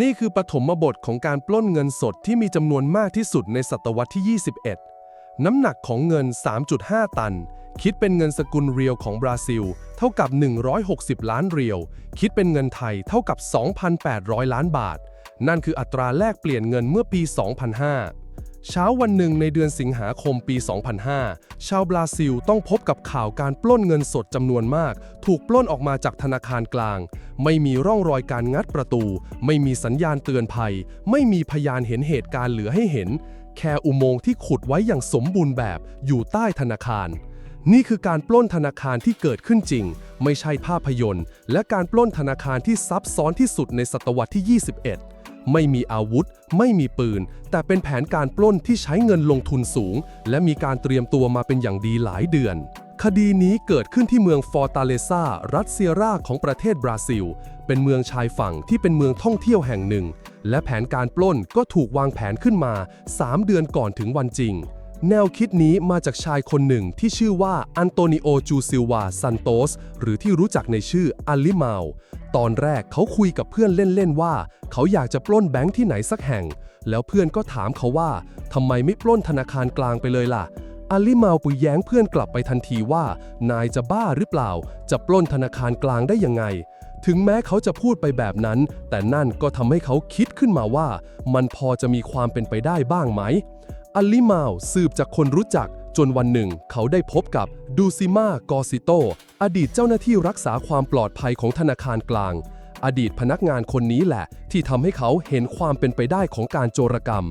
นี่คือปฐมบทของการปล้นเงินสดที่มีจำนวนมากที่สุดในศตวรรษที่ 21 น้ำหนักของเงิน 3.5 ตัน คิดเป็นเงินสกุลเรียวของบราซิล เท่ากับ 160 ล้านเรียว คิดเป็นเงินไทยเท่ากับ 2,800 ล้านบาท นั่นคืออัตราแลกเปลี่ยนเงินเมื่อปี 2005 เช้าวันหนึ่งในเดือนสิงหาคมปี 2005 ชาวบราซิลต้องพบกับข่าวการปล้นเงินสดจำนวนมาก ถูกปล้นออกมาจากธนาคารกลาง ไม่มีร่องรอยการงัดประตู ไม่มีสัญญาณเตือนภัย ไม่มีพยานเห็นเหตุการณ์เหลือให้เห็น แค่อุโมงค์ที่ขุดไว้อย่างสมบูรณ์แบบอยู่ใต้ธนาคาร นี่คือการปล้นธนาคารที่เกิดขึ้นจริง ไม่ใช่ภาพยนตร์ และการปล้นธนาคารที่ซับซ้อนที่สุดในศตวรรษที่ 21 ไม่มีอาวุธ ไม่มีปืน แต่เป็นแผนการปล้นที่ใช้เงินลงทุนสูง และมีการเตรียมตัวมาเป็นอย่างดีหลายเดือน คดีนี้เกิดขึ้นที่เมืองฟอร์ตาเลซารัฐเซียราของประเทศบราซิล เป็นเมืองชายฝั่งที่เป็นเมืองท่องเที่ยวแห่งหนึ่ง และแผนการปล้นก็ถูกวางแผนขึ้นมา 3 เดือนก่อนถึงวันจริงแนวคิดนี้มาจากชายคนหนึ่งที่ชื่อว่าอันโตนิโอจูซิลวาซันโตสหรือที่รู้จักในชื่ออัลลิมาว ตอนแรกเขาคุยกับเพื่อนเล่นๆว่า เขาอยากจะปล้นแบงค์ที่ไหนสักแห่ง แล้วเพื่อนก็ถามเขาว่าทำไมไม่ปล้นธนาคารกลางไปเลยล่ะอัลลิมาปุยแย้งเพื่อนกลับไปทันทีว่า นายจะบ้าหรือเปล่า จะปล้นธนาคารกลางได้ยังไง ถึงแม้เขาจะพูดไปแบบนั้น แต่นั่นก็ทำให้เขาคิดขึ้นมาว่า มันพอจะมีความเป็นไปได้บ้างไหมอัลลิมาสืบจากคนรู้จัก จนวันหนึ่งเขาได้พบกับดูซิมากอซิโต อดีตเจ้าหน้าที่รักษาความปลอดภัยของธนาคารกลาง อดีตพนักงานคนนี้แหละ ที่ทำให้เขาเห็นความเป็นไปได้ของการโจรกรรม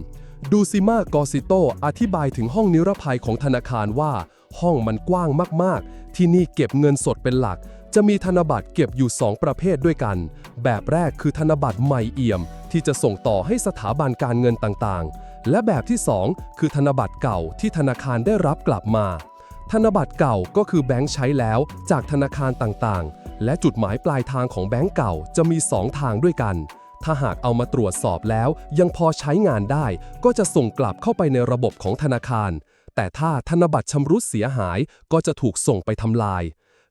ดูซิมากอซิโตอธิบายถึงห้องนิรภัยของธนาคารว่า ห้องมันกว้างมากๆ ที่นี่เก็บเงินสดเป็นหลัก จะมีธนบัตรเก็บอยู่ 2 ประเภทด้วยกัน แบบแรกคือธนบัตรใหม่เอี่ยม ที่จะส่งต่อให้สถาบันการเงินต่างๆ และแบบที่ 2 คือธนบัตรเก่าที่ธนาคารได้รับกลับมา ธนบัตรเก่าก็คือแบงค์ใช้แล้วจากธนาคารต่างๆ และจุดหมายปลายทางของแบงค์เก่าจะมี 2 ทางด้วยกัน ถ้าหากเอามาตรวจสอบแล้ว ยังพอใช้งานได้ ก็จะส่งกลับเข้าไปในระบบของธนาคาร แต่ถ้าธนบัตรชำรุดเสียหายก็จะถูกส่งไปทำลาย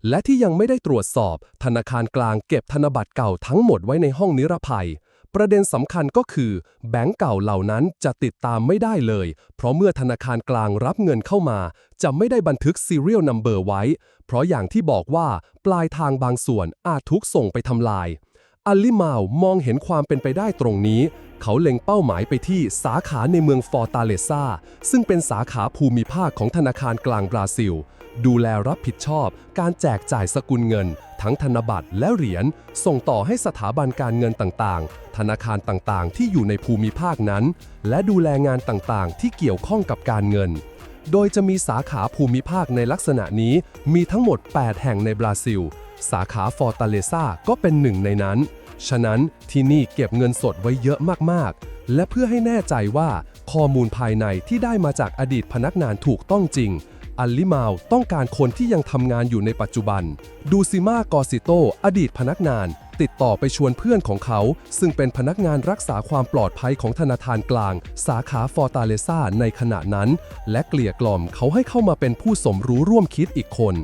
และที่ยังไม่ได้ตรวจสอบ ธนาคารกลางเก็บธนบัตรเก่าทั้งหมดไว้ในห้องนิรภัย ประเด็นสำคัญก็คือ แบงก์เก่าเหล่านั้นจะติดตามไม่ได้เลย เพราะเมื่อธนาคารกลางรับเงินเข้ามา จะไม่ได้บันทึก serial number ไว้ เพราะอย่างที่บอกว่า ปลายทางบางส่วนอาจถูกส่งไปทำลาย อัลลิมาวมองเห็นความเป็นไปได้ตรงนี้ เขาเล็งเป้าหมายไปที่สาขาในเมืองฟอร์ตาเลซาซึ่งเป็นสาขาภูมิภาคของธนาคารกลางบราซิล ดูแลรับผิดชอบ การแจกจ่ายสกุลเงิน ทั้งธนบัตรและเหรียญ ส่งต่อให้สถาบันการเงินต่างๆ ธนาคารต่างๆ ที่อยู่ในภูมิภาคนั้น และดูแลงานต่างๆ ที่เกี่ยวข้องกับการเงิน โดยจะมีสาขาภูมิภาคในลักษณะนี้มีทั้งหมด 8 แห่งในบราซิล สาขาฟอร์ตาเลซาก็เป็นหนึ่งในนั้น ฉะนั้นที่นี่เก็บเงินสดไว้เยอะมากๆ และเพื่อให้แน่ใจว่าข้อมูลภายในที่ได้มาจากอดีตพนักงานถูกต้องจริง อัลลิมาวต้องการคนที่ยังทำงานอยู่ในปัจจุบัน ดูซิมากอซิโต อดีตพนักงาน ติดต่อไปชวนเพื่อนของเขา ซึ่งเป็นพนักงานรักษาความปลอดภัยของธนาคารกลาง สาขาฟอร์ตาเลซาในขณะนั้น และเกลี่ยกล่อมเขาให้เข้ามาเป็นผู้สมรู้ร่วมคิดอีกคน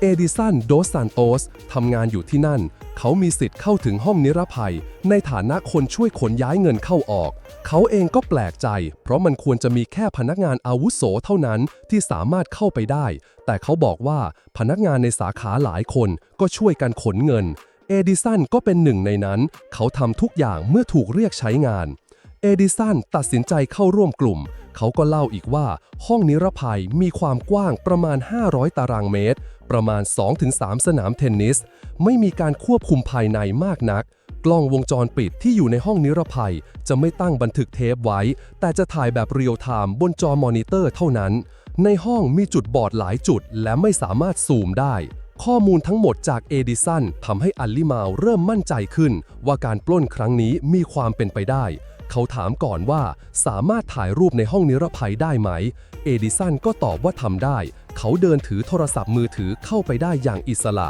เอดิสันโดสซานโตสทำงานอยู่ที่นั่น เขามีสิทธิ์เข้าถึงห้องนิรภัย ในฐานะคนช่วยขนย้ายเงินเข้าออก เขาเองก็แปลกใจ เพราะมันควรจะมีแค่พนักงานอาวุโสเท่านั้นที่สามารถเข้าไปได้ แต่เขาบอกว่าพนักงานในสาขาหลายคนก็ช่วยกันขนเงิน เอดิสันก็เป็นหนึ่งในนั้น เขาทำทุกอย่างเมื่อถูกเรียกใช้งาน เอดิสันตัดสินใจเข้าร่วมกลุ่ม เขาก็เล่าอีกว่าห้องนิรภัยมีความกว้างประมาณ 500 ตารางเมตร ประมาณ 2-3 สนามเทนนิส ไม่มีการควบคุมภายในมากนัก กล้องวงจรปิดที่อยู่ในห้องนิรภัย จะไม่ตั้งบันทึกเทปไว้ แต่จะถ่ายแบบเรียลไทม์บนจอมอนิเตอร์เท่านั้น ในห้องมีจุดบอดหลายจุดและไม่สามารถซูมได้ข้อมูลทั้งหมดจากเอดิสันทำให้อัลลิมาวเริ่มมั่นใจขึ้น ว่าการปล้นครั้งนี้มีความเป็นไปได้ เขาถามก่อนว่าสามารถถ่ายรูปในห้องนิรภัยได้ไหม เอดิสันก็ตอบว่าทำได้ เขาเดินถือโทรศัพท์มือถือเข้าไปได้อย่างอิสระ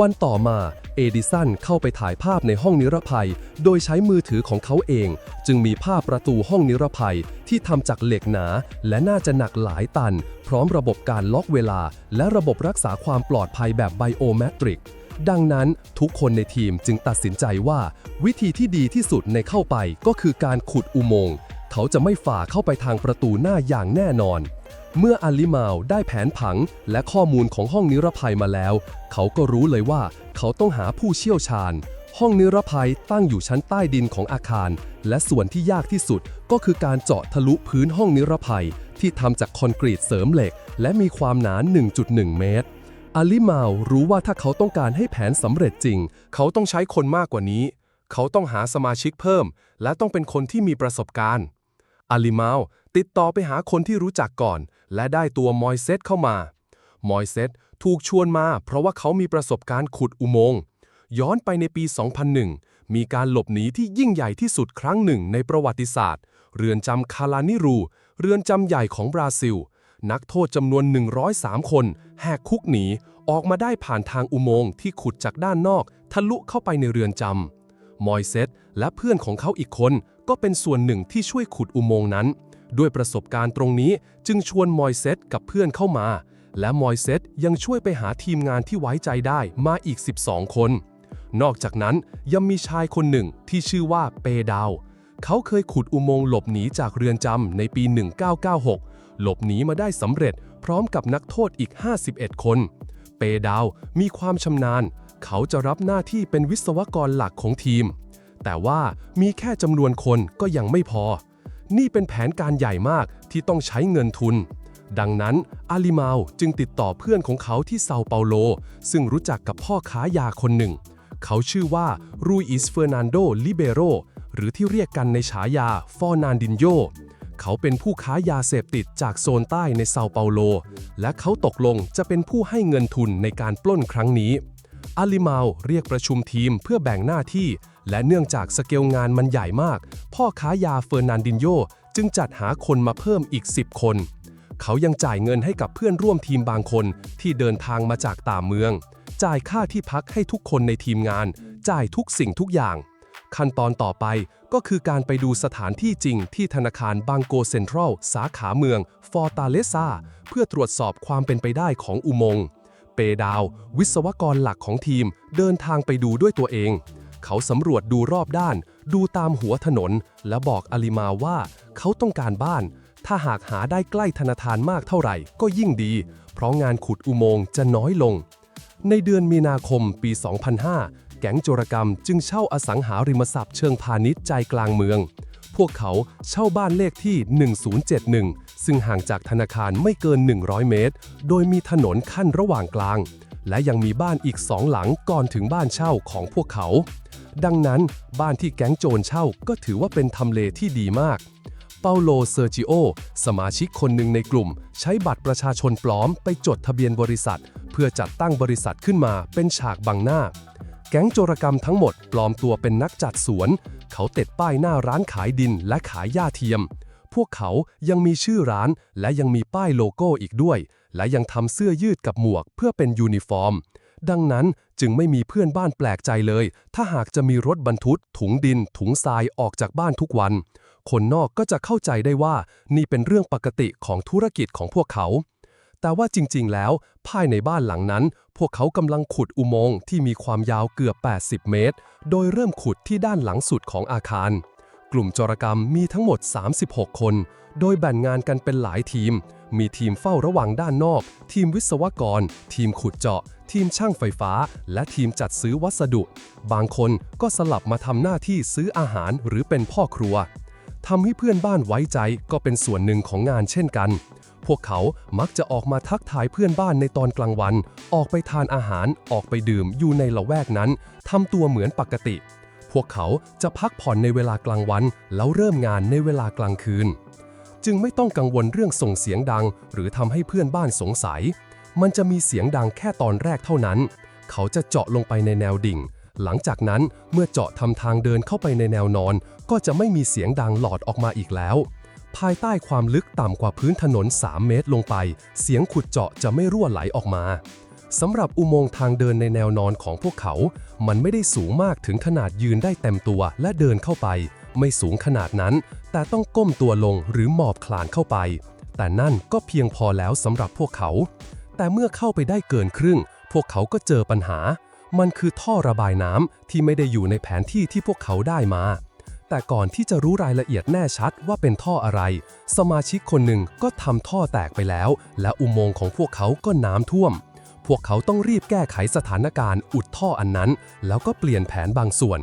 วันต่อมาเอดิสันเข้าไปถ่ายภาพในห้องนิรภัย โดยใช้มือถือของเขาเอง จึงมีภาพประตูห้องนิรภัยที่ทำจากเหล็กหนา และน่าจะหนักหลายตัน พร้อมระบบการล็อกเวลา และระบบรักษาความปลอดภัยแบบไบโอแมตริก ดังนั้นทุกคนในทีมจึงตัดสินใจว่า วิธีที่ดีที่สุดในเข้าไปก็คือการขุดอุโมงค์เขาจะไม่ฝ่าเข้าไปทางประตูหน้าอย่างแน่นอน เมื่ออาลิมาวได้แผนผังและข้อมูลของห้องนิรภัยมาแล้ว เขาก็รู้เลยว่าเขาต้องหาผู้เชี่ยวชาญ ห้องนิรภัยตั้งอยู่ชั้นใต้ดินของอาคาร และส่วนที่ยากที่สุดก็คือการเจาะทะลุพื้นห้องนิรภัย ที่ทำจากคอนกรีตเสริมเหล็ก และมีความหนา 1.1 เมตร อาลิมาวรู้ว่าถ้าเขาต้องการให้แผนสำเร็จจริง เขาต้องใช้คนมากกว่านี้ เขาต้องหาสมาชิกเพิ่ม และต้องเป็นคนที่มีประสบการณ์อาลิมาวติดต่อไปหาคนที่รู้จักก่อน และได้ตัวมอยเซตเข้ามามอยเซตถูกชวนมา เพราะว่าเขามีประสบการณ์ขุดอุโมงค์ย้อนไปในปี 2001 มีการหลบหนีที่ยิ่งใหญ่ที่สุดครั้งหนึ่งในประวัติศาสตร์ เรือนจำคาลานิรู เรือนจำใหญ่ของบราซิล นักโทษจำนวน 103 คน แหกคุกหนี ออกมาได้ผ่านทางอุโมงค์ที่ขุดจากด้านนอก ทะลุเข้าไปในเรือนจำมอยเซตและเพื่อนของเขาอีกคน ก็เป็นส่วนหนึ่งที่ช่วยขุดอุโมงค์นั้น ด้วยประสบการณ์ตรงนี้จึงชวนมอยเซตกับเพื่อนเข้ามา และมอยเซตยังช่วยไปหาทีมงานที่ไว้ใจได้มาอีก 12 คน นอกจากนั้นยังมีชายคนหนึ่งที่ชื่อว่าเปดาวเขาเคยขุดอุโมงค์หลบหนีจากเรือนจำในปี 1996 หลบหนีมาได้สำเร็จพร้อมกับนักโทษอีก 51 คน เปดาวมีความชำนาญ เขาจะรับหน้าที่เป็นวิศวกรหลักของทีม แต่ว่ามีแค่จำนวนคนก็ยังไม่พอ นี่เป็นแผนการใหญ่มากที่ต้องใช้เงินทุน ดังนั้นอาลิมาวจึงติดต่อเพื่อนของเขาที่เซาเปาโล ซึ่งรู้จักกับพ่อค้ายาคนหนึ่ง เขาชื่อว่ารูอิสเฟอร์นันโดลิเบโรหรือที่เรียกกันในฉายาฟอร์นานดินโย เขาเป็นผู้ค้ายาเสพติดจากโซนใต้ในเซาเปาโล และเขาตกลงจะเป็นผู้ให้เงินทุนในการปล้นครั้งนี้ อาลิมาวเรียกประชุมทีมเพื่อแบ่งหน้าที่ และเนื่องจากสเกลงานมันใหญ่มาก พ่อค้ายาเฟอร์นันดินโยจึงจัดหาคนมาเพิ่มอีก 10 คน เขายังจ่ายเงินให้กับเพื่อนร่วมทีมบางคนที่เดินทางมาจากต่างเมือง จ่ายค่าที่พักให้ทุกคนในทีมงาน จ่ายทุกสิ่งทุกอย่าง ขั้นตอนต่อไปก็คือการไปดูสถานที่จริงที่ธนาคารบางโกเซ็นทรัล สาขาเมือง ฟอร์ตาเลซาเพื่อตรวจสอบความเป็นไปได้ของอุโมงค์เปดาว วิศวกรหลักของทีม เดินทางไปดูด้วยตัวเอง เขาสำรวจดูรอบด้าน ดูตามหัวถนน และบอกอาลิมาว่า เขาต้องการบ้าน ถ้าหากหาได้ใกล้ธนาคารมากเท่าไหร่ ก็ยิ่งดี เพราะงานขุดอุโมงค์จะน้อยลง ในเดือนมีนาคมปี 2005 แก๊งโจรกรรมจึงเช่าอสังหาริมทรัพย์เชิงพาณิชย์ใจกลางเมือง พวกเขาเช่าบ้านเลขที่ 1071 ซึ่งห่างจากธนาคารไม่เกิน 100 เมตร โดยมีถนนขั้นระหว่างกลาง และยังมีบ้านอีกสองหลังก่อนถึงบ้านเช่าของพวกเขา ดังนั้นบ้านที่แก๊งโจรเช่าก็ถือว่าเป็นทำเลที่ดีมากเปาโล เซอร์จิโอ สมาชิกคนหนึ่งในกลุ่ม ใช้บัตรประชาชนปลอมไปจดทะเบียนบริษัท เพื่อจัดตั้งบริษัทขึ้นมาเป็นฉากบังหน้า แก๊งโจรกรรมทั้งหมดปลอมตัวเป็นนักจัดสวน เขาติดป้ายหน้าร้านขายดินและขายหญ้าเทียม พวกเขายังมีชื่อร้านและยังมีป้ายโลโก้อีกด้วย และยังทำเสื้อยืดกับหมวกเพื่อเป็นยูนิฟอร์ม ดังนั้นจึงไม่มีเพื่อนบ้านแปลกใจเลย ถ้าหากจะมีรถบรรทุกถุงดิน ถุงทรายออกจากบ้านทุกวัน คนนอกก็จะเข้าใจได้ว่านี่เป็นเรื่องปกติของธุรกิจของพวกเขา แต่ว่าจริงๆ แล้ว ภายในบ้านหลังนั้น พวกเขากำลังขุดอุโมงค์ที่มีความยาวเกือบ 80 เมตร โดยเริ่มขุดที่ด้านหลังสุดของอาคาร กลุ่มจรกรรมมีทั้งหมด 36 คน โดยแบ่งงานกันเป็นหลายทีม มีทีมเฝ้าระวังด้านนอก ทีมวิศวกร ทีมขุดเจาะ ทีมช่างไฟฟ้า และทีมจัดซื้อวัสดุ บางคนก็สลับมาทำหน้าที่ซื้ออาหารหรือเป็นพ่อครัวทำให้เพื่อนบ้านไว้ใจก็เป็นส่วนหนึ่งของงานเช่นกัน พวกเขามักจะออกมาทักทายเพื่อนบ้านในตอนกลางวัน ออกไปทานอาหาร ออกไปดื่มอยู่ในละแวกนั้น ทำตัวเหมือนปกติ พวกเขาจะพักผ่อนในเวลากลางวัน แล้วเริ่มงานในเวลากลางคืน จึงไม่ต้องกังวลเรื่องส่งเสียงดัง หรือทำให้เพื่อนบ้านสงสัย มันจะมีเสียงดังแค่ตอนแรกเท่านั้น เขาจะเจาะลงไปในแนวดิ่ง หลังจากนั้นเมื่อเจาะทำทางเดินเข้าไปในแนวนอน ก็จะไม่มีเสียงดังหลอดออกมาอีกแล้ว ภายใต้ความลึกต่ำกว่าพื้นถนน 3 เมตรลงไป เสียงขุดเจาะจะไม่รั่วไหลออกมาสำหรับอุโมงค์ทางเดินในแนวนอนของพวกเขา มันไม่ได้สูงมากถึงขนาดยืนได้เต็มตัวและเดินเข้าไป ไม่สูงขนาดนั้น แต่ต้องก้มตัวลงหรือหมอบคลานเข้าไป แต่นั่นก็เพียงพอแล้วสำหรับพวกเขา แต่เมื่อเข้าไปได้เกินครึ่ง พวกเขาก็เจอปัญหา มันคือท่อระบายน้ำที่ไม่ได้อยู่ในแผนที่ที่พวกเขาได้มา แต่ก่อนที่จะรู้รายละเอียดแน่ชัดว่าเป็นท่ออะไร สมาชิกคนหนึ่งก็ทำท่อแตกไปแล้ว และอุโมงค์ของพวกเขาก็น้ำท่วม พวกเขาต้องรีบแก้ไขสถานการณ์อุดท่ออันนั้น แล้วก็เปลี่ยนแผนบางส่วน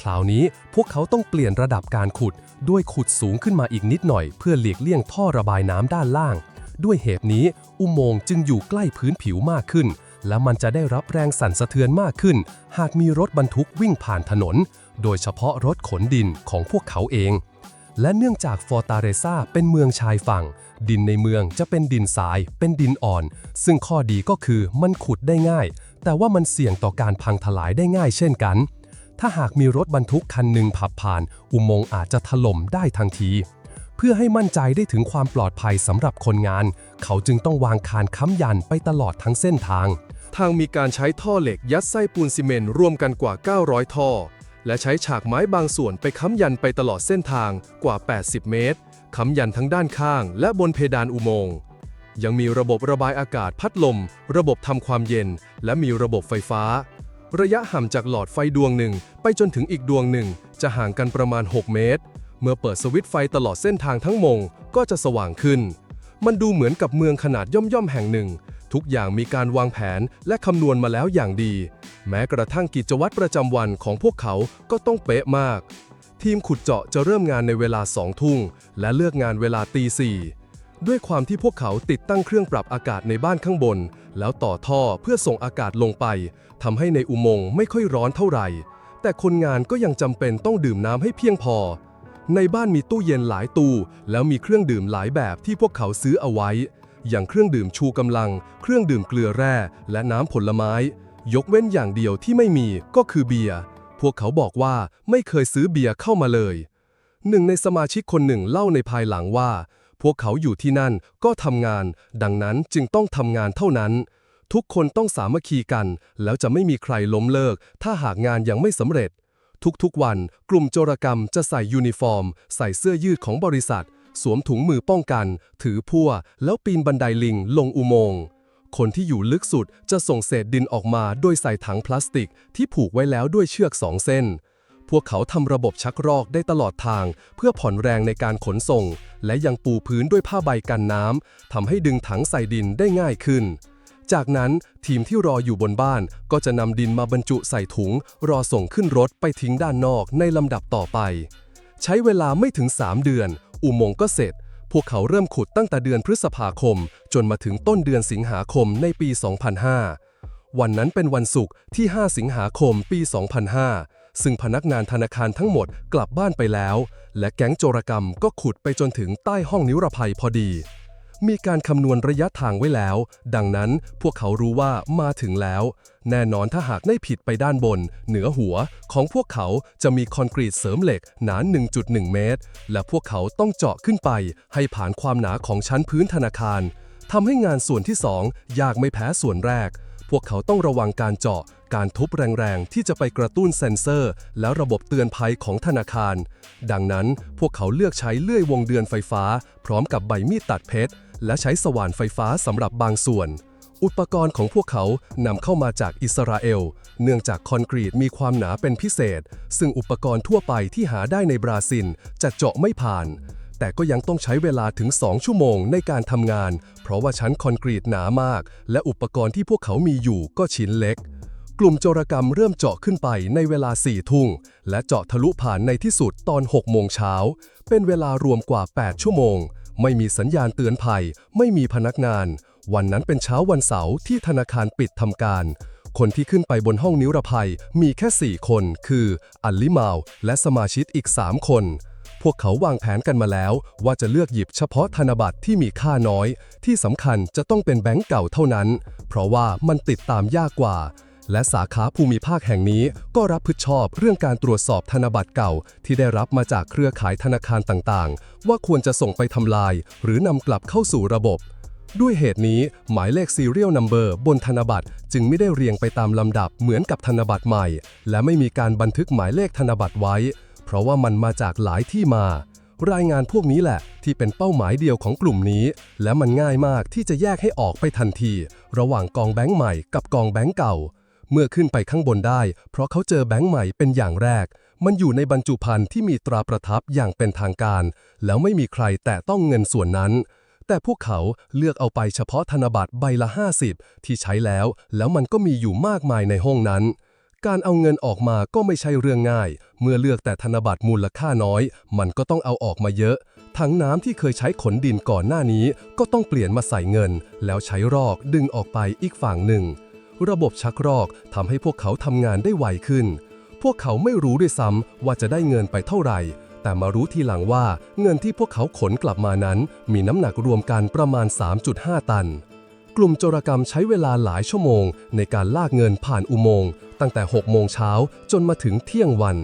คราวนี้พวกเขาต้องเปลี่ยนระดับการขุด ด้วยขุดสูงขึ้นมาอีกนิดหน่อย เพื่อหลีกเลี่ยงท่อระบายน้ำด้านล่าง ด้วยเหตุนี้ อุโมงค์จึงอยู่ใกล้พื้นผิวมากขึ้น และมันจะได้รับแรงสั่นสะเทือนมากขึ้น หากมีรถบรรทุกวิ่งผ่านถนน โดยเฉพาะรถขนดินของพวกเขาเอง และเนื่องจากฟอร์ตาเรซาเป็นเมืองชายฝั่ง ดินในเมืองจะเป็นดินทราย เป็นดินอ่อน ซึ่งข้อดีก็คือมันขุดได้ง่าย แต่ว่ามันเสี่ยงต่อการพังทลายได้ง่ายเช่นกัน ถ้าหากมีรถบรรทุกคันหนึ่งขับผ่าน อุโมงค์อาจจะถล่มได้ทันที เพื่อให้มั่นใจได้ถึงความปลอดภัยสำหรับคนงาน เขาจึงต้องวางคานค้ำยันไปตลอดทั้งเส้นทางทางมีการใช้ท่อเหล็กยัดไส้ปูนซีเมนต์รวมกันกว่า 900 ท่อ และใช้ฉากไม้บางส่วนไปค้ำยันไปตลอดเส้นทางกว่า 80 เมตร ค้ำยันทั้งด้านข้าง และบนเพดานอุโมงค์ยังมีระบบระบายอากาศพัดลม ระบบทำความเย็น และมีระบบไฟฟ้า ระยะห่างจากหลอดไฟดวงหนึ่ง ไปจนถึงอีกดวงหนึ่ง จะห่างกันประมาณ 6 เมตร เมื่อเปิดสวิตช์ไฟตลอดเส้นทางทั้งมงก็จะสว่างขึ้น มันดูเหมือนกับเมืองขนาดย่อมๆแห่งหนึ่ง ทุกอย่างมีการวางแผนและคำนวณมาแล้วอย่างดี แม้กระทั่งกิจวัตรประจำวันของพวกเขาก็ต้องเป๊ะมาก ทีมขุดเจาะจะเริ่มงานในเวลาสองทุ่ง และเลือกงานเวลาตีสี่ด้วยความที่พวกเขาติดตั้งเครื่องปรับอากาศในบ้านข้างบน แล้วต่อท่อเพื่อส่งอากาศลงไปทำให้ในอุโมงค์ไม่ค่อยร้อนเท่าไหร่ แต่คนงานก็ยังจำเป็นต้องดื่มน้ำให้เพียงพอ ในบ้านมีตู้เย็นหลายตู้ แล้วมีเครื่องดื่มหลายแบบที่พวกเขาซื้อเอาไว้ อย่างเครื่องดื่มชูกำลัง เครื่องดื่มเกลือแร่ และน้ำผลไม้ ยกเว้นอย่างเดียวที่ไม่มีก็คือเบียร์ พวกเขาบอกว่าไม่เคยซื้อเบียร์เข้ามาเลย หนึ่งในสมาชิกคนหนึ่งเล่าในภายหลังว่า พวกเขาอยู่ที่นั่นก็ทำงาน ดังนั้นจึงต้องทำงานเท่านั้น ทุกคนต้องสามัคคีกัน แล้วจะไม่มีใครล้มเลิก ถ้าหากงานยังไม่สำเร็จ ทุกๆวัน กลุ่มโจรกรรมจะใส่ยูนิฟอร์ม ใส่เสื้อยืดของบริษัท สวมถุงมือป้องกัน ถือพั่ว แล้วปีนบันไดลิงลงอุโมงค์ คนที่อยู่ลึกสุดจะส่งเศษดินออกมาโดยใส่ถังพลาสติกที่ผูกไว้แล้วด้วยเชือกสองเส้น พวกเขาทำระบบชักรอกได้ตลอดทาง เพื่อผ่อนแรงในการขนส่ง และยังปูพื้นด้วยผ้าใบกันน้ำทำให้ดึงถังใส่ดินได้ง่ายขึ้นจากนั้นทีมที่รออยู่บนบ้านก็จะนำดินมาบรรจุใส่ถุง รอส่งขึ้นรถไปทิ้งด้านนอกในลำดับต่อไป ใช้เวลาไม่ถึง 3 เดือน อุโมงค์ก็เสร็จ พวกเขาเริ่มขุดตั้งแต่เดือนพฤษภาคม จนมาถึงต้นเดือนสิงหาคมในปี 2005 วันนั้นเป็นวันศุกร์ที่ 5 สิงหาคมปี 2005 ซึ่งพนักงานธนาคารทั้งหมดกลับบ้านไปแล้ว และแก๊งโจรกรรมก็ขุดไปจนถึงใต้ห้องนิรภัยพอดี มีการคำนวณระยะทางไว้แล้ว ดังนั้นพวกเขารู้ว่ามาถึงแล้ว แน่นอนถ้าหากได้ผิดไปด้านบน เหนือหัวของพวกเขาจะมีคอนกรีตเสริมเหล็กหนา 1.1 เมตร และพวกเขาต้องเจาะขึ้นไป ให้ผ่านความหนาของชั้นพื้นธนาคารทำให้งานส่วนที่ 2 ยากไม่แพ้ส่วนแรก พวกเขาต้องระวังการเจาะ การทุบแรงๆ ที่จะไปกระตุ้นเซ็นเซอร์ แล้วระบบเตือนภัยของธนาคาร ดังนั้นพวกเขาเลือกใช้เลื่อยวงเดือนไฟฟ้า พร้อมกับใบมีดตัดเพชร และใช้สว่านไฟฟ้าสำหรับบางส่วน อุปกรณ์ของพวกเขานำเข้ามาจากอิสราเอล เนื่องจากคอนกรีตมีความหนาเป็นพิเศษ ซึ่งอุปกรณ์ทั่วไปที่หาได้ในบราซิลจะเจาะไม่ผ่าน แต่ก็ยังต้องใช้เวลาถึง 2 ชั่วโมงในการทำงาน เพราะว่าชั้นคอนกรีตหนามาก และอุปกรณ์ที่พวกเขามีอยู่ก็ชิ้นเล็กกลุ่มโจรกรรมเริ่มเจาะขึ้นไปในเวลา4ทุ่ง และเจาะทะลุผ่านในที่สุดตอน 6 โมงเช้า เป็นเวลารวมกว่า 8 ชั่วโมง ไม่มีสัญญาณเตือนภัย ไม่มีพนักงาน วันนั้นเป็นเช้าวันเสาร์ที่ธนาคารปิดทำการ คนที่ขึ้นไปบนห้องนิรภัยมีแค่ 4 คน คืออัลลิมาวและสมาชิกอีก 3 คน พวกเขาวางแผนกันมาแล้ว ว่าจะเลือกหยิบเฉพาะธนบัตรที่มีค่าน้อย ที่สำคัญจะต้องเป็นแบงก์เก่าเท่านั้น เพราะว่ามันติดตามยากกว่า และสาขาภูมิภาคแห่งนี้ก็รับผิดชอบเรื่องการตรวจสอบธนบัตรเก่า ที่ได้รับมาจากเครือข่ายธนาคารต่างๆ ว่าควรจะส่งไปทำลาย หรือนำกลับเข้าสู่ระบบ ด้วยเหตุนี้หมายเลข Serial Number บนธนบัตรจึงไม่ได้เรียงไปตามลำดับเหมือนกับธนบัตรใหม่ และไม่มีการบันทึกหมายเลขธนบัตรไว้ เพราะว่ามันมาจากหลายที่มารายงานพวกนี้แหละที่เป็นเป้าหมายเดียวของกลุ่มนี้ และมันง่ายมากที่จะแยกให้ออกไปทันที ระหว่างกองแบงก์ใหม่กับกองแบงก์เก่า เมื่อขึ้นไปข้างบนได้ เพราะเขาเจอแบงค์ใหม่เป็นอย่างแรก มันอยู่ในบรรจุภัณฑ์ที่มีตราประทับอย่างเป็นทางการ แล้วไม่มีใครแตะต้องเงินส่วนนั้น แต่พวกเขาเลือกเอาไปเฉพาะธนบัตรใบละ 50 ที่ใช้แล้ว แล้วมันก็มีอยู่มากมายในห้องนั้น การเอาเงินออกมาก็ไม่ใช่เรื่องง่าย เมื่อเลือกแต่ธนบัตรมูลค่าน้อย มันก็ต้องเอาออกมาเยอะถังน้ำที่เคยใช้ขนดินก่อนหน้านี้ ก็ต้องเปลี่ยนมาใส่เงิน แล้วใช้รอกดึงออกไปอีกฝั่งหนึ่ง ระบบชักรอกทำให้พวกเขาทำงานได้ไวขึ้น พวกเขาไม่รู้ด้วยซ้ำว่าจะได้เงินไปเท่าไหร่ แต่มารู้ทีหลังว่าเงินที่พวกเขาขนกลับมานั้น มีน้ำหนักรวมกันประมาณ 3.5 ตัน กลุ่มโจรกรรมใช้เวลาหลายชั่วโมง ในการลากเงินผ่านอุโมงค์ตั้งแต่ 6 โมงเช้าจนมาถึงเที่ยงวัน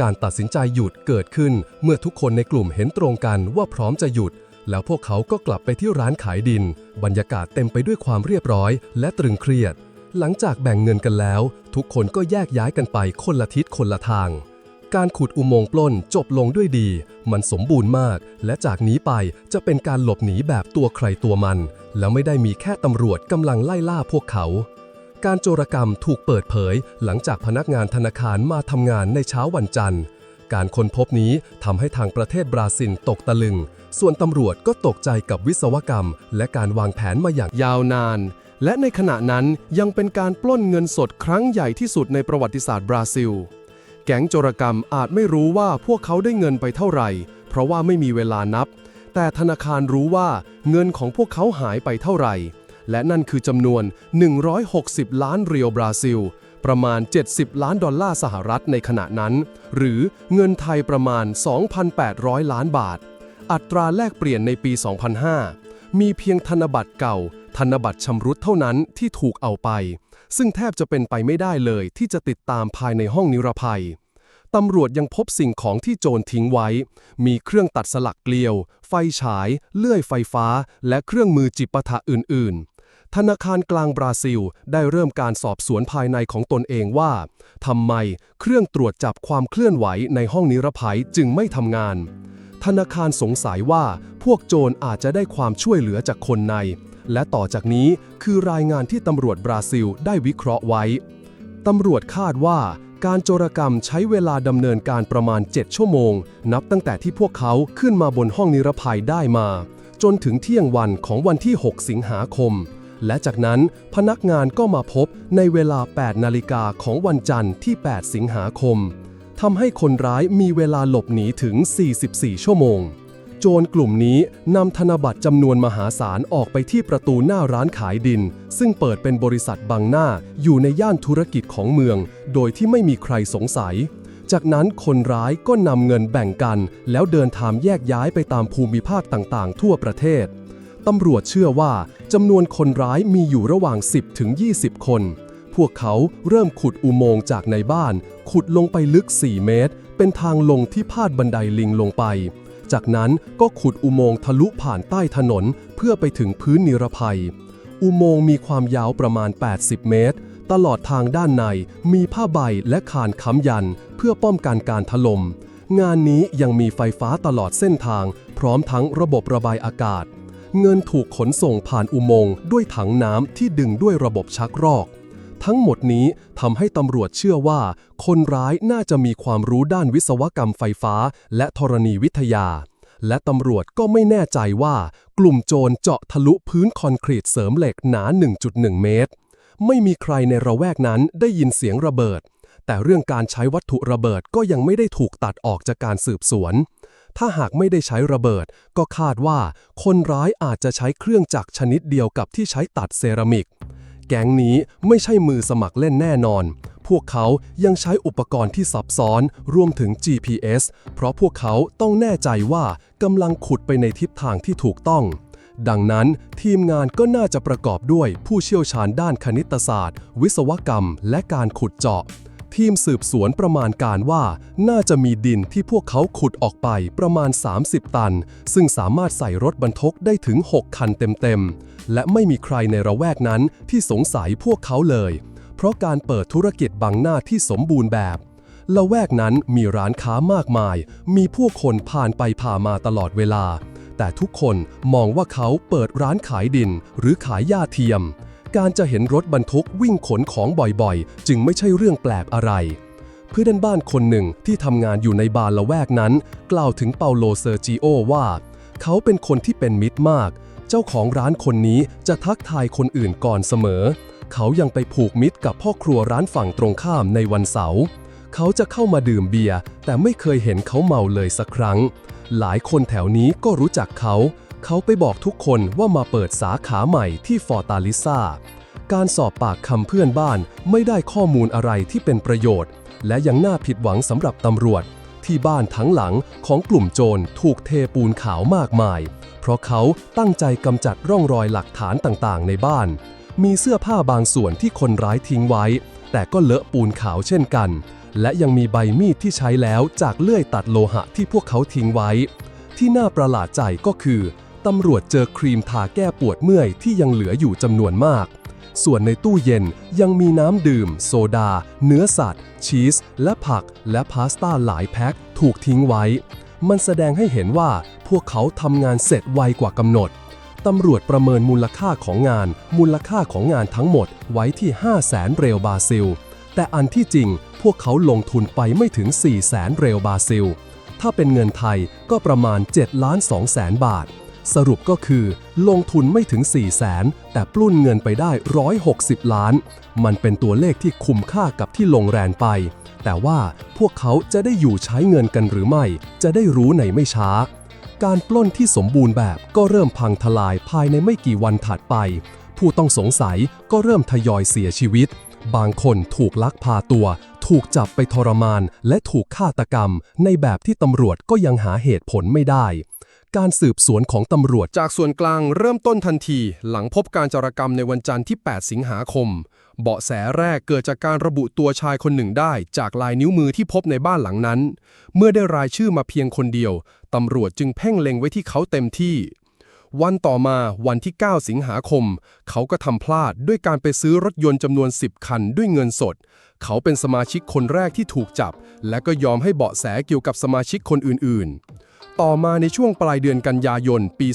การตัดสินใจหยุดเกิดขึ้น เมื่อทุกคนในกลุ่มเห็นตรงกันว่าพร้อมจะหยุดแล้วพวกเขาก็กลับไปที่ร้านขายดิน บรรยากาศเต็มไปด้วยความเรียบร้อยและตรึงเครียด หลังจากแบ่งเงินกันแล้ว ทุกคนก็แยกย้ายกันไปคนละทิศคนละทาง การขุดอุโมงค์ปล้นจบลงด้วยดี มันสมบูรณ์มาก และจากนี้ไปจะเป็นการหลบหนีแบบตัวใครตัวมัน แล้วไม่ได้มีแค่ตำรวจกำลังไล่ล่าพวกเขา การโจรกรรมถูกเปิดเผย หลังจากพนักงานธนาคารมาทำงานในเช้าวันจันทร์ การค้นพบนี้ทำให้ทางประเทศบราซิลตกตะลึง ส่วนตำรวจก็ตกใจกับวิศวกรรม และการวางแผนมาอย่างยาวนาน และในขณะนั้นยังเป็นการปล้นเงินสดครั้งใหญ่ที่สุดในประวัติศาสตร์บราซิล แก๊งโจรกรรมอาจไม่รู้ว่าพวกเขาได้เงินไปเท่าไหร่ เพราะว่าไม่มีเวลานับ แต่ธนาคารรู้ว่าเงินของพวกเขาหายไปเท่าไหร่ และนั่นคือจำนวน 160 ล้านเรียวบราซิล ประมาณ 70 ล้านดอลลาร์สหรัฐในขณะนั้น หรือเงินไทยประมาณ 2,800 ล้านบาท อัตราแลกเปลี่ยนในปี 2005 มีเพียงธนบัตรเก่า ธนบัตรชำรุดเท่านั้นที่ถูกเอาไป ซึ่งแทบจะเป็นไปไม่ได้เลยที่จะติดตามภายในห้องนิรภัย ตำรวจยังพบสิ่งของที่โจรทิ้งไว้ มีเครื่องตัดสลักเกลียว ไฟฉาย เลื่อยไฟฟ้า และเครื่องมือจิปถะอื่น ๆธนาคารกลางบราซิลได้เริ่มการสอบสวนภายในของตนเองว่าทำไมเครื่องตรวจจับความเคลื่อนไหวในห้องนิรภัยจึงไม่ทำงาน ธนาคารสงสัยว่าพวกโจรอาจจะได้ความช่วยเหลือจากคนใน และต่อจากนี้คือรายงานที่ตำรวจบราซิลได้วิเคราะห์ไว้ ตำรวจคาดว่าการโจรกรรมใช้เวลาดำเนินการประมาณ 7 ชั่วโมง นับตั้งแต่ที่พวกเขาขึ้นมาบนห้องนิรภัยได้มา จนถึงเที่ยงวันของวันที่ 6 สิงหาคม และจากนั้นพนักงานก็มาพบในเวลา 8 นาฬิกาของวันจันทร์ที่ 8 สิงหาคมทำให้คนร้ายมีเวลาหลบหนีถึง 44 ชั่วโมง จรกลุ่มนี้นำธนบัตรจำนวนมหาศาลออกไปที่ประตูหน้าร้านขายดิน ซึ่งเปิดเป็นบริษัทบังหน้าอยู่ในย่านธุรกิจของเมือง โดยที่ไม่มีใครสงสัย จากนั้นคนร้ายก็นำเงินแบ่งกัน แล้วเดินทางแยกย้ายไปตามภูมิภาคต่างๆ ทั่วประเทศตำรวจเชื่อว่าจำนวนคนร้ายมีอยู่ระหว่าง 10 ถึง 20 คน พวกเขาเริ่มขุดอุโมงค์จากในบ้าน ขุดลงไปลึก 4 เมตร เป็นทางลงที่พาดบันไดลิงลงไป จากนั้นก็ขุดอุโมงค์ทะลุผ่านใต้ถนนเพื่อไปถึงพื้นนิรภัย อุโมงค์มีความยาวประมาณ 80 เมตร ตลอดทางด้านในมีผ้าใบและคานค้ำยัน เพื่อป้องกันการถล่ม งานนี้ยังมีไฟฟ้าตลอดเส้นทาง พร้อมทั้งระบบระบายอากาศ เงินถูกขนส่งผ่านอุโมงค์ด้วยถังน้ำที่ดึงด้วยระบบชักรอก ทั้งหมดนี้ทำให้ตำรวจเชื่อว่า คนร้ายน่าจะมีความรู้ด้านวิศวกรรมไฟฟ้า และธรณีวิทยา และตำรวจก็ไม่แน่ใจว่า กลุ่มโจรเจาะทะลุพื้นคอนกรีตเสริมเหล็กหนา 1.1 เมตร ไม่มีใครในระแวกนั้นได้ยินเสียงระเบิด แต่เรื่องการใช้วัตถุระเบิดก็ยังไม่ได้ถูกตัดออกจากการสืบสวนถ้าหากไม่ได้ใช้ระเบิด ก็คาดว่าคนร้ายอาจจะใช้เครื่องจักรชนิดเดียวกับที่ใช้ตัดเซรามิก แก๊งนี้ไม่ใช่มือสมัครเล่นแน่นอน พวกเขายังใช้อุปกรณ์ที่ซับซ้อนรวมถึง GPS เพราะพวกเขาต้องแน่ใจว่ากำลังขุดไปในทิศทางที่ถูกต้อง ดังนั้นทีมงานก็น่าจะประกอบด้วยผู้เชี่ยวชาญด้านคณิตศาสตร์ วิศวกรรม และการขุดเจาะ ทีมสืบสวนประมาณการว่าน่าจะมีดินที่พวกเขาขุดออกไปประมาณ 30 ตัน ซึ่งสามารถใส่รถบรรทุกได้ถึง 6 คันเต็มๆ และไม่มีใครในระแวกนั้นที่สงสัยพวกเขาเลย เพราะการเปิดธุรกิจบังหน้าที่สมบูรณ์แบบละแวกนั้นมีร้านค้ามากมาย มีผู้คนผ่านไปผ่ามาตลอดเวลา แต่ทุกคนมองว่าเขาเปิดร้านขายดินหรือขายหญ้าเทียม การจะเห็นรถบรรทุกวิ่งขนของบ่อยๆ จึงไม่ใช่เรื่องแปลกอะไร เพื่อนบ้านคนหนึ่งที่ทำงานอยู่ในบาร์ละแวกนั้น กล่าวถึงเปาโลเซอร์จิโอว่า เขาเป็นคนที่เป็นมิตรมาก เจ้าของร้านคนนี้จะทักทายคนอื่นก่อนเสมอ เขายังไปผูกมิตรกับพ่อครัวร้านฝั่งตรงข้ามในวันเสาร์เขาจะเข้ามาดื่มเบียร์แต่ไม่เคยเห็นเขาเมาเลยสักครั้ง หลายคนแถวนี้ก็รู้จักเขา เขาไปบอกทุกคนว่ามาเปิดสาขาใหม่ที่ฟอร์ตาลิซาการสอบปากคำเพื่อนบ้านไม่ได้ข้อมูลอะไรที่เป็นประโยชน์ และยังน่าผิดหวังสำหรับตำรวจ ที่บ้านทั้งหลังของกลุ่มโจรถูกเทปูนขาวมากมาย เพราะเขาตั้งใจกำจัดร่องรอยหลักฐานต่างๆ ในบ้าน มีเสื้อผ้าบางส่วนที่คนร้ายทิ้งไว้ แต่ก็เลอะปูนขาวเช่นกัน และยังมีใบมีดที่ใช้แล้วจากเลื่อยตัดโลหะที่พวกเขาทิ้งไว้ ที่น่าประหลาดใจก็คือ ตำรวจเจอครีมทาแก้ปวดเมื่อยที่ยังเหลืออยู่จำนวนมาก ส่วนในตู้เย็นยังมีน้ำดื่ม โซดา เนื้อสัตว์ ชีส และผัก และพาสต้าหลายแพ็คถูกทิ้งไว้ มันแสดงให้เห็นว่าพวกเขาทำงานเสร็จไวกว่ากำหนดตำรวจประเมินมูลค่าของงาน มูลค่าของงานทั้งหมดไว้ที่ 5 0 0แสนเรลบาซิล แต่อันที่จริงพวกเขาลงทุนไปไม่ถึง 4 0 0แสนเรลบาซิล ถ้าเป็นเงินไทยก็ประมาณ7ล้าน2แสนบาท สรุปก็คือ ลงทุนไม่ถึง 4 0 0แสนแต่ปลุ้นเงินไปได้ 160 ล้าน มันเป็นตัวเลขที่คุ้มค่ากับที่ลงแรงไป แต่ว่าพวกเขาจะได้อยู่ใช้เงินกันหรือไม่ จะได้รู้ในไม่ช้า การปล้นที่สมบูรณ์แบบก็เริ่มพังทลายภายในไม่กี่วันถัดไป ผู้ต้องสงสัยก็เริ่มทยอยเสียชีวิต บางคนถูกลักพาตัว ถูกจับไปทรมาน และถูกฆาตกรรม ในแบบที่ตำรวจก็ยังหาเหตุผลไม่ได้ การสืบสวนของตำรวจ จากส่วนกลางเริ่มต้นทันที หลังพบการจารกรรมในวันจันทร์ที่ 8 สิงหาคม เบาะแสแรกเกิดจากการระบุตัวชายคนหนึ่งได้ จากลายนิ้วมือที่พบในบ้านหลังนั้น เมื่อได้รายชื่อมาเพียงคนเดียว ตำรวจจึงเพ่งเล็งไว้ที่เขาเต็มที่ วันต่อมาวันที่ 9 สิงหาคม เขาก็ทำพลาดด้วยการไปซื้อรถยนต์จำนวน 10 คันด้วยเงินสด เขาเป็นสมาชิกคนแรกที่ถูกจับ และก็ยอมให้เบาะแสเกี่ยวกับสมาชิกคนอื่นๆ ต่อมาในช่วงปลายเดือนกันยายนปี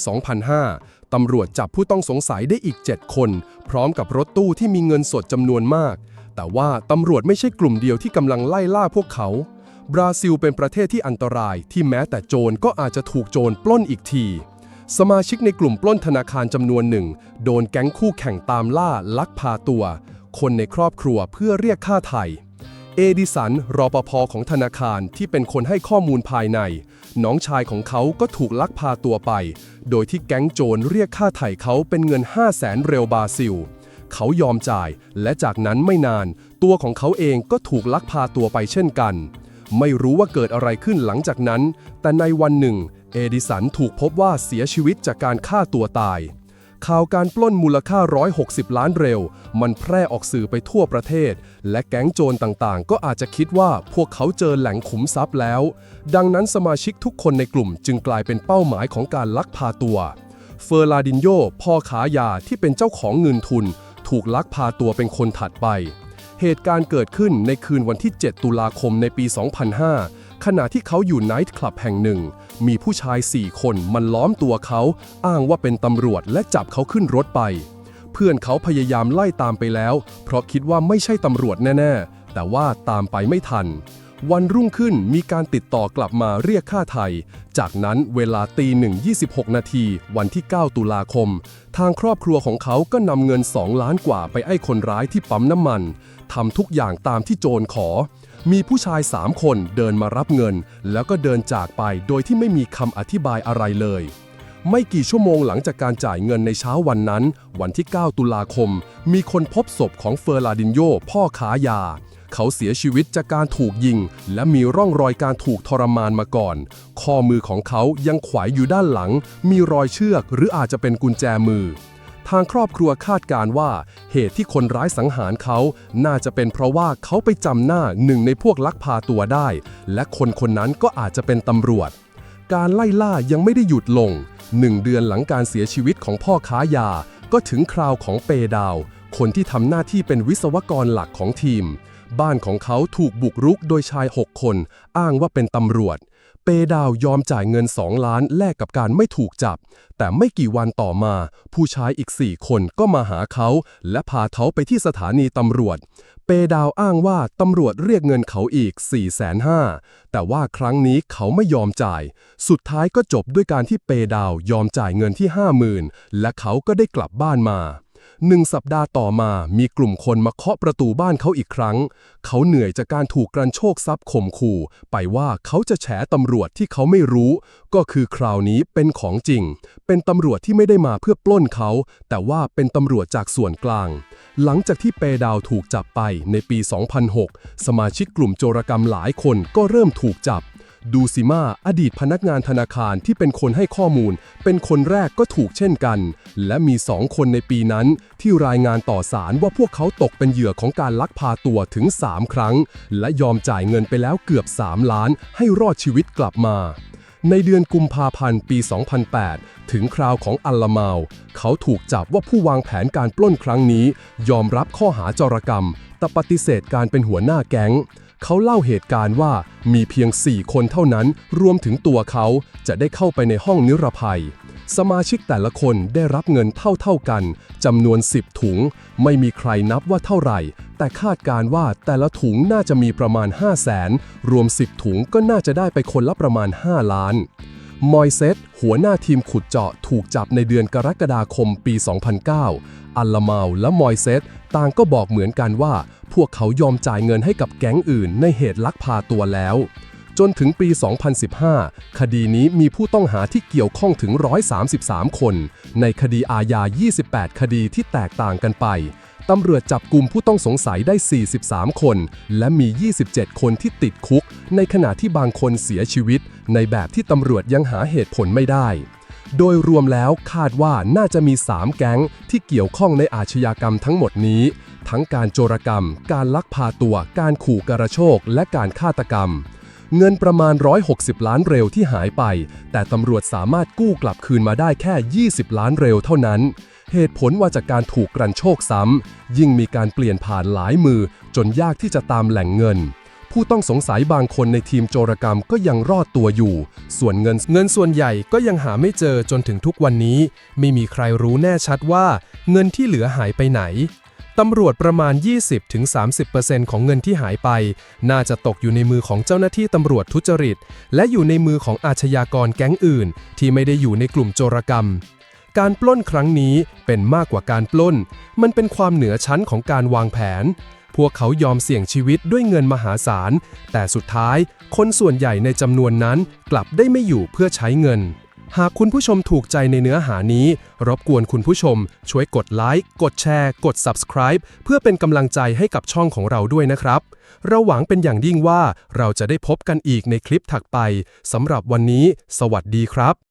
2005 ตำรวจจับผู้ต้องสงสัยได้อีก 7 คน พร้อมกับรถตู้ที่มีเงินสดจำนวนมาก แต่ว่าตำรวจไม่ใช่กลุ่มเดียวที่กำลังไล่ล่าพวกเขา บราซิลเป็นประเทศที่อันตรายที่แม้แต่โจรก็อาจจะถูกโจรปล้นอีกที สมาชิกในกลุ่มปล้นธนาคารจำนวนหนึ่ง โดนแก๊งคู่แข่งตามล่าลักพาตัว คนในครอบครัวเพื่อเรียกค่าไถ่ อดิสัน รอปภของธนาคารที่เป็นคนให้ข้อมูลภายใน น้องชายของเขาก็ถูกลักพาตัวไป โดยที่แก๊งโจรเรียกค่าไถ่เขาเป็นเงิน 5 0 0แสนเรลบราซิล เขายอมจ่าย และจากนั้นไม่นาน ตัวของเขาเองก็ถูกลักพาตัวไปเช่นกัน ไม่รู้ว่าเกิดอะไรขึ้นหลังจากนั้น แต่ในวันหนึ่ง เอดิสันถูกพบว่าเสียชีวิตจากการฆ่าตัวตาย ข่าวการปล้นมูลค่า 160 ล้านเร็ว มันแพร่ออกสื่อไปทั่วประเทศ และแก๊งโจรต่างๆ ก็อาจจะคิดว่าพวกเขาเจอแหล่งขุมทรัพย์แล้ว ดังนั้นสมาชิกทุกคนในกลุ่มจึงกลายเป็นเป้าหมายของการลักพาตัว เฟอร์ลาดินโยพ่อขายาที่เป็นเจ้าของเงินทุน ถูกลักพาตัวเป็นคนถัดไป เหตุการณ์เกิดขึ้นในคืนวันที่ 7 ตุลาคมในปี 2005 ขณะที่เขาอยู่ไนท์คลับแห่งหนึ่ง มีผู้ชาย4คนมันล้อมตัวเขา อ้างว่าเป็นตำรวจและจับเขาขึ้นรถไป เพื่อนเขาพยายามไล่ตามไปแล้ว เพราะคิดว่าไม่ใช่ตำรวจแน่ๆ แต่ว่าตามไปไม่ทัน วันรุ่งขึ้นมีการติดต่อกลับมาเรียกค่าไทย จากนั้นเวลาตีหนึ่ง26 นาทีวันที่ 9 ตุลาคม ทางครอบครัวของเขาก็นำเงิน 2 ล้านกว่าไปให้คนร้ายที่ปั๊มน้ำมันทำทุกอย่างตามที่โจรขอ มีผู้ชาย3คนเดินมารับเงิน แล้วก็เดินจากไปโดยที่ไม่มีคำอธิบายอะไรเลย ไม่กี่ชั่วโมงหลังจากการจ่ายเงินในเช้าวันนั้น วันที่ 9 ตุลาคม มีคนพบศพของเฟอร์ลาดินโยพ่อขายา เขาเสียชีวิตจากการถูกยิง และมีร่องรอยการถูกทรมานมาก่อน ข้อมือของเขายังขวายอยู่ด้านหลัง มีรอยเชือกหรืออาจจะเป็นกุญแจมือ ทางครอบครัวคาดการณ์ว่า เหตุที่คนร้ายสังหารเขา น่าจะเป็นเพราะว่าเขาไปจำหน้าหนึ่งในพวกลักพาตัวได้ และคนคนนั้นก็อาจจะเป็นตำรวจ การไล่ล่ายังไม่ได้หยุดลงหนึ่งเดือนหลังการเสียชีวิตของพ่อค้ายา ก็ถึงคราวของเปดาว คนที่ทำหน้าที่เป็นวิศวกรหลักของทีม บ้านของเขาถูกบุกรุกโดยชาย 6 คน อ้างว่าเป็นตำรวจ เปดาวยอมจ่ายเงิน 2 ล้านแลกกับการไม่ถูกจับ แต่ไม่กี่วันต่อมา ผู้ชายอีก 4 คนก็มาหาเขา และพาเขาไปที่สถานีตำรวจ เปดาวอ้างว่าตำรวจเรียกเงินเขาอีก 4 5 0 0 0แต่ว่าครั้งนี้เขาไม่ยอมจ่าย สุดท้ายก็จบด้วยการที่เปดาวยอมจ่ายเงินที่ 50,000 และเขาก็ได้กลับบ้านมา หนึ่งสัปดาห์ต่อมามีกลุ่มคนมาเคาะประตูบ้านเขาอีกครั้ง เขาเหนื่อยจากการถูกกรันโชคทรัพย์ข่มขู่ ไปว่าเขาจะแฉตำรวจที่เขาไม่รู้ ก็คือคราวนี้เป็นของจริง เป็นตำรวจที่ไม่ได้มาเพื่อปล้นเขา แต่ว่าเป็นตำรวจจากส่วนกลาง หลังจากที่เปดาวถูกจับไปในปี 2006 สมาชิกกลุ่มโจรกรรมหลายคนก็เริ่มถูกจับ ดูซิมาอดีตพนักงานธนาคารที่เป็นคนให้ข้อมูล เป็นคนแรกก็ถูกเช่นกัน และมีสองคนในปีนั้น ที่รายงานต่อศาลว่าพวกเขาตกเป็นเหยื่อของการลักพาตัวถึง 3 ครั้ง และยอมจ่ายเงินไปแล้วเกือบ 3 ล้าน ให้รอดชีวิตกลับมาในเดือนกุมภาพันธ์ปี 2008 ถึงคราวของอัลลามาวเขาถูกจับว่าผู้วางแผนการปล้นครั้งนี้ ยอมรับข้อหาจรกรรม แต่ปฏิเสธการเป็นหัวหน้าแก๊ง เขาเล่าเหตุการณ์ว่ามีเพียง 4 คนเท่านั้น รวมถึงตัวเขาจะได้เข้าไปในห้องนิรภัย สมาชิกแต่ละคนได้รับเงินเท่าๆกันจำนวน 10 ถุง ไม่มีใครนับว่าเท่าไหร่ แต่คาดการณ์ว่าแต่ละถุงน่าจะมีประมาณ 5 0 0แสนรวม 10 ถุงก็น่าจะได้ไปคนละประมาณ 5 ล้าน มอยเซตหัวหน้าทีมขุดเจาะถูกจับในเดือนกรกฎาคมปี 2009 อัลลามาและมอยเซตต่างก็บอกเหมือนกันว่า พวกเขายอมจ่ายเงินให้กับแก๊งอื่นในเหตุลักพาตัวแล้ว จนถึงปี 2015 คดีนี้มีผู้ต้องหาที่เกี่ยวข้องถึง 133 คน ในคดีอาญา 28 คดีที่แตกต่างกันไป ตำรวจจับกลุ่มผู้ต้องสงสัยได้ 43 คน และมี 27 คนที่ติดคุก ในขณะที่บางคนเสียชีวิต ในแบบที่ตำรวจยังหาเหตุผลไม่ได้ โดยรวมแล้วคาดว่าน่าจะมี 3 แก๊งที่เกี่ยวข้องในอาชญากรรมทั้งหมดนี้ ทั้งการโจรกรรม การลักพาตัว การขู่กระโชก และการฆาตกรรมเงินประมาณ 160 ล้านเร็วที่หายไป แต่ตำรวจสามารถกู้กลับคืนมาได้แค่ 20 ล้านเร็วเท่านั้น เหตุผลว่าจากการถูกกรันโชคซ้ำ ยิ่งมีการเปลี่ยนผ่านหลายมือจนยากที่จะตามแหล่งเงิน ผู้ต้องสงสัยบางคนในทีมโจรกรรมก็ยังรอดตัวอยู่ ส่วนเงินเงินส่วนใหญ่ก็ยังหาไม่เจอจนถึงทุกวันนี้ ไม่มีใครรู้แน่ชัดว่าเงินที่เหลือหายไปไหนตำรวจประมาณ 20-30%ของเงินที่หายไป น่าจะตกอยู่ในมือของเจ้าหน้าที่ตำรวจทุจริต และอยู่ในมือของอาชญากรแก๊งอื่น ที่ไม่ได้อยู่ในกลุ่มโจรกรรม การปล้นครั้งนี้เป็นมากกว่าการปล้น มันเป็นความเหนือชั้นของการวางแผน พวกเขายอมเสี่ยงชีวิตด้วยเงินมหาศาล แต่สุดท้าย คนส่วนใหญ่ในจำนวนนั้นกลับได้ไม่อยู่เพื่อใช้เงิน หากคุณผู้ชมถูกใจในเนื้อหานี้ รบกวนคุณผู้ชม ช่วยกดไลค์ กดแชร์ กด subscribe เพื่อเป็นกำลังใจให้กับช่องของเราด้วยนะครับ เราหวังเป็นอย่างยิ่งว่าเราจะได้พบกันอีกในคลิปถัดไปสำหรับวันนี้ สวัสดีครับ